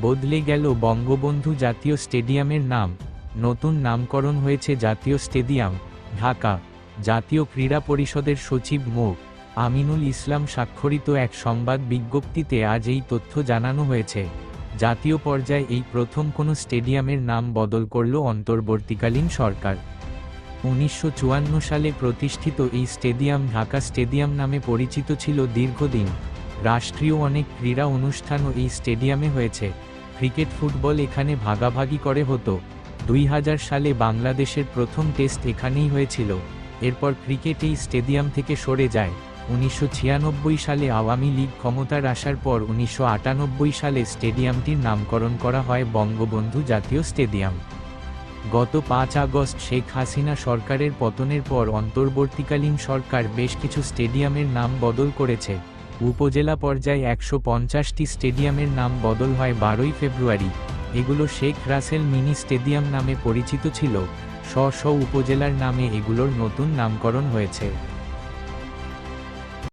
বদলে গেল বঙ্গবন্ধু জাতীয় স্টেডিয়ামের নাম। নতুন নামকরণ হয়েছে জাতীয় স্টেডিয়াম, ঢাকা। জাতীয় ক্রীড়া পরিষদের সচিব মো. আমিনুল ইসলাম স্বাক্ষরিত এক সংবাদ বিজ্ঞপ্তিতে আজ এই তথ্য জানানো হয়েছে। জাতীয় পর্যায়ে এই প্রথম কোনো স্টেডিয়ামের নাম বদল করল অন্তর্বর্তীকালীন সরকার। উনিশশো চুয়ান্ন সালে প্রতিষ্ঠিত এই স্টেডিয়াম ঢাকা স্টেডিয়াম নামে পরিচিত ছিল দীর্ঘদিন। রাষ্ট্রীয় অনেক ক্রীড়া অনুষ্ঠানও এই স্টেডিয়ামে হয়েছে। ক্রিকেট, ফুটবল এখানে ভাগাভাগি করে হতো। দুই হাজার সালে বাংলাদেশের প্রথম টেস্ট এখানেই হয়েছিল। এরপর ক্রিকেট এই স্টেডিয়াম থেকে সরে যায়। উনিশশো ছিয়ানব্বই সালে আওয়ামী লীগ ক্ষমতার আসার পর উনিশশো আটানব্বই সালে স্টেডিয়ামটির নামকরণ করা হয় বঙ্গবন্ধু জাতীয় স্টেডিয়াম। গত পাঁচ আগস্ট শেখ হাসিনা সরকারের পতনের পর অন্তর্বর্তীকালীন সরকার বেশ কিছু স্টেডিয়ামের নাম বদল করেছে। উপজেলা পর্যায়ে একশো পঞ্চাশটি স্টেডিয়ামের নাম বদল হয় বারোই ফেব্রুয়ারি। এগুলো শেখ রাসেল মিনি স্টেডিয়াম নামে পরিচিত ছিল। স্ব স্ব উপজেলার নামে এগুলোর নতুন নামকরণ হয়েছে।